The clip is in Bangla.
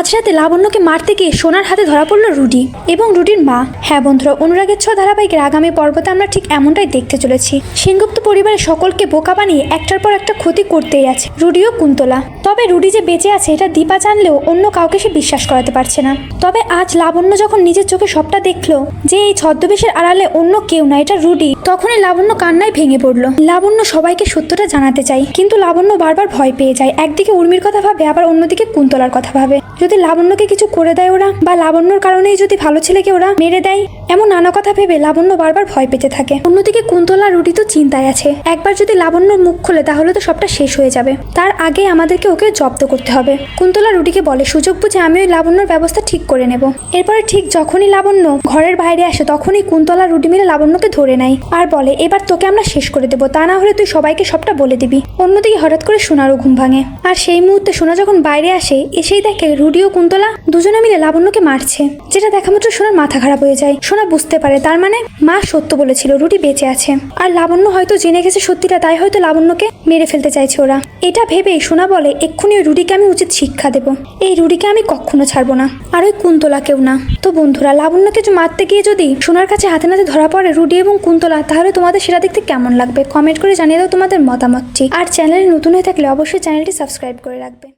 মাঝরাতে লাবণ্যকে মারতে গিয়ে সোনার হাতে ধরা পড়ল রুডি এবং রুডির মা। হ্যাঁ বন্ধুরা, অনুরাগের ছ ধারাবাহিকের আগামী পর্বতে আমরা ঠিক এমনটাই দেখতে চলেছি। সেনগুপ্ত পরিবারের সকলকে বোকা বানিয়ে একটার পর একটা ক্ষতি করতেই আছে রুডি ও কুন্তলা। তবে রুডি যে বেঁচে আছে, এটা দীপা জানলেও অন্য কাউকে সে বিশ্বাস করাতে পারছে না। তবে আজ লাবণ্য যখন নিজের চোখে সবটা দেখল যে এই ছদ্মবেশের আড়ালে অন্য কেউ না, এটা রুডি, তখনই লাবণ্য কান্নায় ভেঙে পড়ল। লাবণ্য সবাইকে সত্যটা জানাতে চাই কিন্তু লাবণ্য বারবার ভয় পেয়ে যায়। একদিকে উর্মির কথা ভাবে, আবার অন্যদিকে কুন্তলার কথা ভাবে। যদি লাবণ্যকে কিছু করে দেয় ওরা, বা লাবণ্যর কারণেই যদি ভালো ছেলেকে ওরা মেরে দেয় এমন নানা কথা ভেবে লাবণ্য বারবার ভয় পেতে থাকে। অন্যদিকে কুন্তলা রুটি তো চিন্তায় আছে। একবার যদি লাবণ্যর মুখ খোলে, তাহলে তো সবটা শেষ হয়ে যাবে। তার আগে আমাদেরকে ওকে জব্দ করতে হবে। কুন্তলা রুটিকে বলে, সুযোগ বুঝে আমি ওই লাবণ্যর ব্যবস্থা ঠিক করে নেব। এরপরে ঠিক যখনই লাবণ্য ঘরের বাইরে আসে, তখনই কুন্তলা রুটি মিলে লাবণ্যকে ধরে নেয় আর বলে, এবার তোকে আমরা শেষ করে দেবো, তা না হলে তুই সবাইকে সবটা বলে দিবি। অন্যদিকে হঠাৎ করে সোনারও ঘুম ভাঙে। আর সেই মুহূর্তে সোনা যখন বাইরে আসে, এসেই দেখে রুডি ও কুন্তলা দুজনে মিলে লাবণ্যকে মারছে, যেটা দেখা মাত্র সোনার মাথা খারাপ হয়ে যায়। বুঝতে পারে, তার মানে মা সত্য বলেছিল, রুটি বেঁচে আছে। আর লাবণ্য হয়তো জেনে গেছে সত্যিটা, তাই হয়তো লাবণ্যকে মেরে ফেলতে চাইছে ওরা। এটা ভেবেই সোনা বলে, এক্ষুনি ওই রুডিকে আমি উচিত শিক্ষা দেব। এই রুডিকে আমি কখনো ছাড়বো না। আর ওই কুন্তলাকেও না। তো বন্ধুরা, লাবণ্যকে মারতে গিয়ে যদি সোনার কাছে হাতে নাতে ধরা পড়ে রুডি এবং কুন্তলা, তাহলে তোমাদের সেটা দেখতে কেমন লাগবে? কমেন্ট করে জানিয়ে দাও তোমাদের মতামতটি। আর চ্যানেলে নতুন হয়ে থাকলে অবশ্যই চ্যানেলটি সাবস্ক্রাইব করে রাখবে।